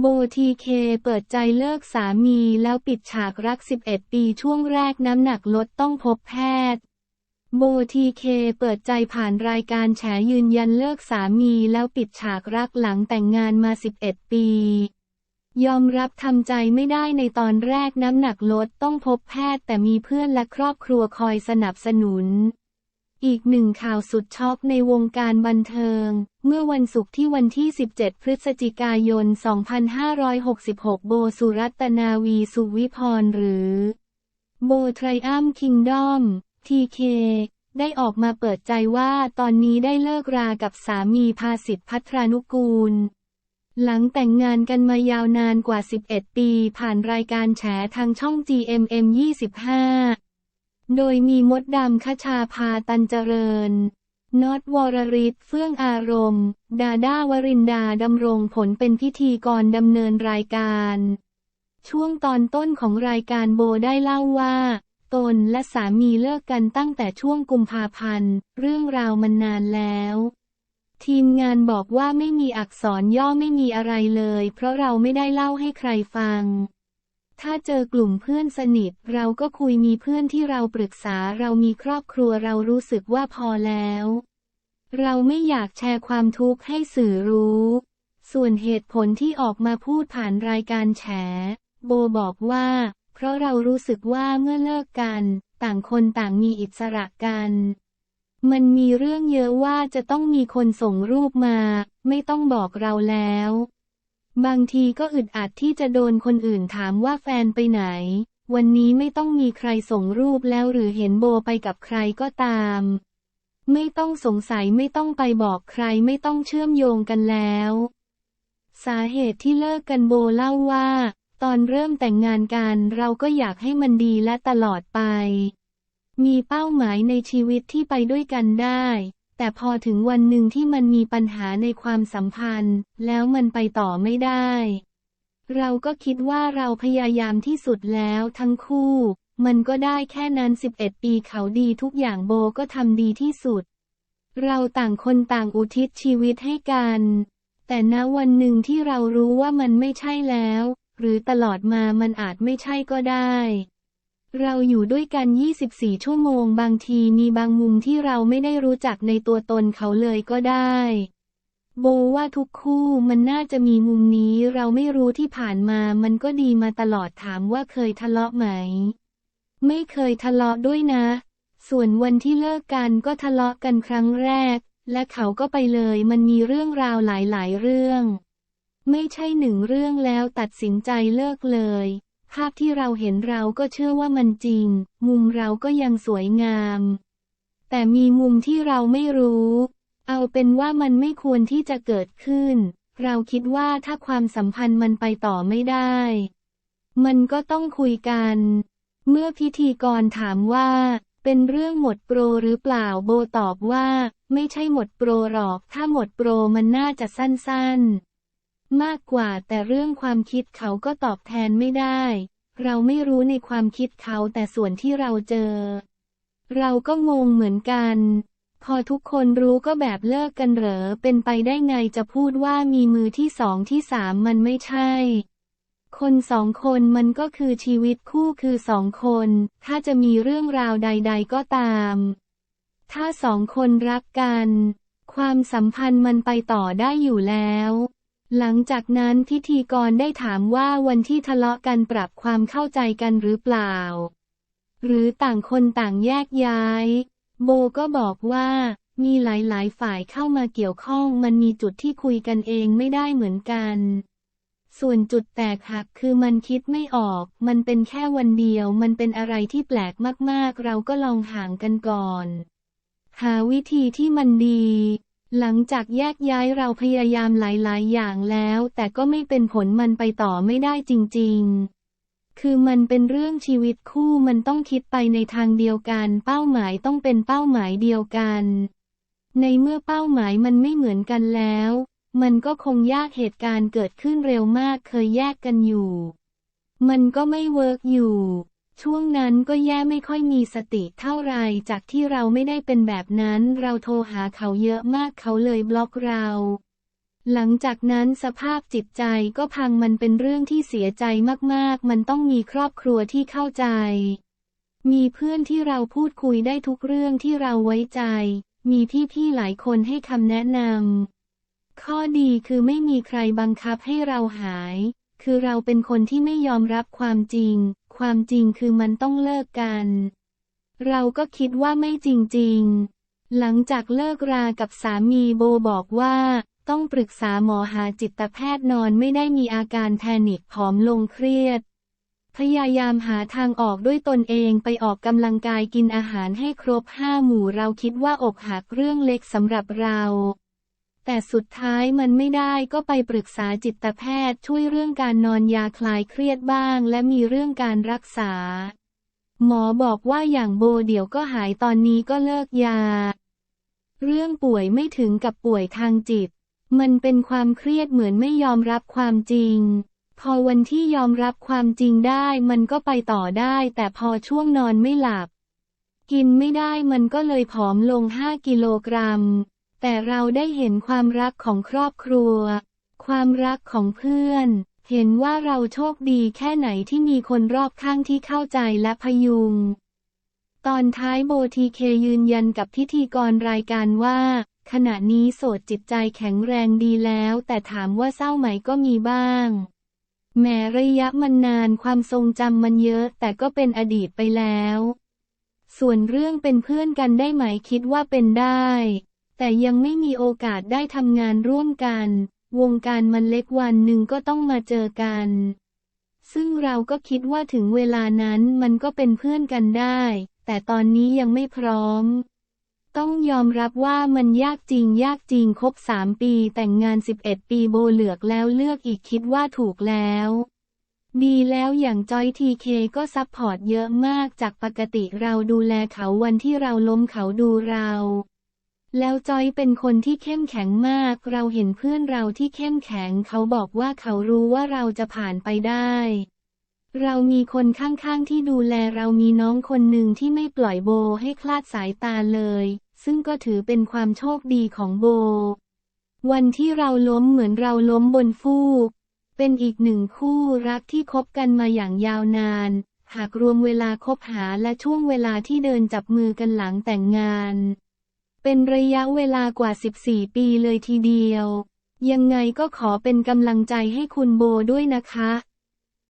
โบทีเคเปิดใจเลิกสามีแล้วปิดฉากรัก 11 ปีช่วงแรกน้ำหนักลดต้องพบแพทย์ โบทีเคเปิดใจผ่านรายการแฉยืนยันเลิกสามีแล้วปิดฉากรักหลังแต่งงานมา 11 ปี ยอมรับทำใจไม่ได้ในตอนแรกน้ำหนักลดต้องพบแพทย์แต่มีเพื่อนและครอบครัวคอยสนับสนุน อีกหนึ่งข่าวสุดช็อกในวงการบันเทิง เมื่อวันศุกร์ที่วันที่ 17 พฤศจิกายน 2566 โบสุรัตนาวีสุวิพรหรือ โบไทรอัมคิงดอม ทีเค ได้ออกมาเปิดใจว่าตอนนี้ได้เลิกรากับสามีภาสิทธิพัทรานุกูล หลังแต่งงานกันมายาวนานกว่า 11 ปีผ่านรายการแฉทางช่อง GMM 25 โดยมีมดดำคชาพาตันเจริญน็อตวรริศเฟื่องอารมณ์ ดาด้าวรินดาดำรงผลเป็นพิธีกรดำเนินรายการ ช่วงตอนต้นของรายการโบได้เล่าว่า ตนและสามีเลิกกันตั้งแต่ช่วงกุมภาพันธ์ เรื่องราวมันนานแล้ว ทีมงานบอกว่าไม่มีอักษรย่อไม่มีอะไรเลย เพราะเราไม่ได้เล่าให้ใครฟัง ถ้าเจอกลุ่มเพื่อนสนิท เราก็คุยมีเพื่อนที่เราปรึกษาเรามีครอบครัวเรารู้สึกว่าพอแล้ว เราไม่อยากแชร์ความทุกข์ให้สื่อรู้ ส่วนเหตุผลที่ออกมาพูดผ่านรายการแฉ โบบอกว่า เพราะเรารู้สึกว่าเมื่อเลิกกัน ต่างคนต่างมีอิสระกัน มันมีเรื่องเยอะว่าจะต้องมีคนส่งรูปมา ไม่ต้องบอกเราแล้ว บางทีก็อึดอัดที่จะโดนคนอื่นถามว่าแฟนไปไหน วันนี้ไม่ต้องมีใครส่งรูปแล้วหรือเห็นโบไปกับใครก็ตาม ไม่ต้องสงสัยไม่ต้องไปบอกใครไม่ต้องเชื่อมโยงกันแล้ว สาเหตุที่เลิกกันโบเล่าว่า ตอนเริ่มแต่งงานกันเราก็อยากให้มันดีและตลอดไป มีเป้าหมายในชีวิตที่ไปด้วยกันได้ แต่พอถึงวันหนึ่งที่มันมีปัญหาในความสัมพันธ์ แล้วมันไปต่อไม่ได้ เราก็คิดว่าเราพยายามที่สุดแล้วทั้งคู่ มันก็ได้แค่นั้น 11 ปีเขาดีทุกอย่างโบก็ทำดีที่สุด เราต่างคนต่างอุทิศชีวิตให้กัน แต่ณวันหนึ่งที่เรารู้ว่ามันไม่ใช่แล้ว หรือตลอดมามันอาจไม่ใช่ก็ได้ เราอยู่ด้วยกัน 24 ชั่วโมง บางทีมีบางมุมที่เราไม่ได้รู้จักในตัวตนเขาเลยก็ได้ โบว่าทุกคู่มันน่าจะมีมุมนี้เราไม่รู้ที่ผ่านมามันก็ดีมาตลอดถามว่าเคยทะเลาะไหม ไม่เคยทะเลาะด้วยนะ ส่วนวันที่เลิกกันก็ทะเลาะกันครั้งแรก และเขาก็ไปเลยมันมีเรื่องราวหลายๆเรื่อง ไม่ใช่หนึ่งเรื่องแล้วตัดสินใจเลิกเลย ภาพที่เราเห็นเราก็เชื่อว่ามันจริง มุมเราก็ยังสวยงาม แต่มีมุมที่เราไม่รู้ เอาเป็นว่ามันไม่ควรที่จะเกิดขึ้น เราคิดว่าถ้าความสัมพันธ์มันไปต่อไม่ได้ มันก็ต้องคุยกัน เมื่อพิธีกรถามว่า เป็นเรื่องหมดโปรหรือเปล่าโบตอบว่า ไม่ใช่หมดโปรหรอก ถ้าหมดโปรมันน่าจะสั้นๆ มากกว่าแต่เรื่องความคิดเขาก็ตอบแทนไม่ได้ เราไม่รู้ในความคิดเขาแต่ส่วนที่เราเจอ เราก็งงเหมือนกัน พอทุกคนรู้ก็แบบเลิกกันเหรอเป็นไปได้ไงจะพูดว่ามีมือที่สองที่สามมันไม่ใช่ คนสองคนมันก็คือชีวิตคู่คือสองคน ถ้าจะมีเรื่องราวใด ๆ ก็ตาม ถ้าสองคนรักกัน ความสัมพันธ์มันไปต่อได้อยู่แล้ว หลังจากนั้นพิธีกรได้ถามว่าวันที่ทะเลาะกันปรับความเข้าใจกันหรือเปล่า หรือต่างคนต่างแยกย้าย โบก็บอกว่ามีหลายๆ ฝ่ายเข้ามาเกี่ยวข้องมันมีจุดที่คุยกันเองไม่ได้เหมือนกัน ส่วนจุดแตกหักคือมันคิดไม่ออก มันเป็นแค่วันเดียว มันเป็นอะไรที่แปลกมากๆ เราก็ลองห่างกันก่อน หาวิธีที่มันดี หลังจากแยกย้ายเราพยายามหลายๆ อย่างแล้ว แต่ก็ไม่เป็นผลมันไปต่อไม่ได้จริง ๆ คือมันเป็นเรื่องชีวิตคู่มันต้องคิดไปในทางเดียวกัน เป้าหมายต้องเป็นเป้าหมายเดียวกัน ในเมื่อเป้าหมายมันไม่เหมือนกันแล้ว มันก็คงยากเหตุการณ์เกิดขึ้นเร็วมากเคยแยกกันอยู่ มันก็ไม่เวิร์กอยู่ ช่วงนั้นก็แย่ไม่ค่อยมีสติเท่าไรจากที่เราไม่ได้เป็นแบบนั้น เราโทรหาเขาเยอะมากเขาเลยบล็อกเรา หลังจากนั้นสภาพจิตใจก็พังมันเป็นเรื่องที่เสียใจมากๆ มันต้องมีครอบครัวที่เข้าใจ มีเพื่อนที่เราพูดคุยได้ทุกเรื่องที่เราไว้ใจ มีพี่ๆหลายคนให้คำแนะนำข้อดีคือไม่มีใครบังคับให้เราหาย คือเราเป็นคนที่ไม่ยอมรับความจริง ความจริงคือมันต้องเลิกกัน เราก็คิดว่าไม่จริงๆ หลังจากเลิกรากับสามีโบบอกว่า ต้องปรึกษาหมอหาจิตแพทย์นอนไม่ได้มีอาการแพนิคผอมลงเครียด พยายามหาทางออกด้วยตนเองไปออกกำลังกายกินอาหารให้ครบห้าหมู่เราคิดว่าอกหักเรื่องเล็กสำหรับเรา แต่สุดท้ายมันไม่ได้ก็ไปปรึกษาจิตแพทย์ช่วยเรื่องการนอนยาคลายเครียดบ้าง และมีเรื่องการรักษา หมอบอกว่าอย่างโบเดี๋ยวก็หายตอนนี้ก็เลิกยา เรื่องป่วยไม่ถึงกับป่วยทางจิต มันเป็นความเครียดเหมือนไม่ยอมรับความจริง พอวันที่ยอมรับความจริงได้มันก็ไปต่อได้ แต่พอช่วงนอนไม่หลับ กินไม่ได้มันก็เลยผอมลง 5 กิโลกรัม แต่เราได้เห็นความรักของครอบครัว ความรักของเพื่อน เห็นว่าเราโชคดีแค่ไหนที่มีคนรอบข้างที่เข้าใจและพยุง ตอนท้ายโบทีเคยืนยันกับพิธีกรรายการว่า ขณะนี้โสดจิตใจแข็งแรงดีแล้ว แต่ถามว่าเศร้าไหมก็มีบ้าง แม้ระยะมันนานความทรงจำมันเยอะ แต่ก็เป็นอดีตไปแล้ว ส่วนเรื่องเป็นเพื่อนกันได้ไหมคิดว่าเป็นได้ แต่ยังไม่มีโอกาสได้ทำงานร่วมกัน วงการมันเล็กวันหนึ่งก็ต้องมาเจอกัน ซึ่งเราก็คิดว่าถึงเวลานั้นมันก็เป็นเพื่อนกันได้ แต่ตอนนี้ยังไม่พร้อม ต้องยอมรับว่ามันยากจริงยากจริงครบสามปีแต่งงาน 11 ปีโบเหลือกแล้วเลือกอีกคิดว่าถูกแล้วดีแล้วอย่างจอยทีเคก็ซัพพอร์ตเยอะมากจากปกติเราดูแลเขาวันที่เราล้มเขาดูเรา แล้วจอยเป็นคนที่เข้มแข็งมาก เราเห็นเพื่อนเราที่เข้มแข็ง เขาบอกว่าเขารู้ว่าเราจะผ่านไปได้ เรามีคนข้างๆที่ดูแลเรามีน้องคนหนึ่งที่ไม่ปล่อยโบให้คลาดสายตาเลย ซึ่งก็ถือเป็นความโชคดีของโบ วันที่เราล้มเหมือนเราล้มบนฟูก เป็นอีกหนึ่งคู่รักที่คบกันมาอย่างยาวนาน หากรวมเวลาคบหาและช่วงเวลาที่เดินจับมือกันหลังแต่งงาน เป็นระยะเวลากว่า 14 ปีเลยทีเดียว ยังไงก็ขอเป็นกำลังใจให้คุณโบด้วยนะคะ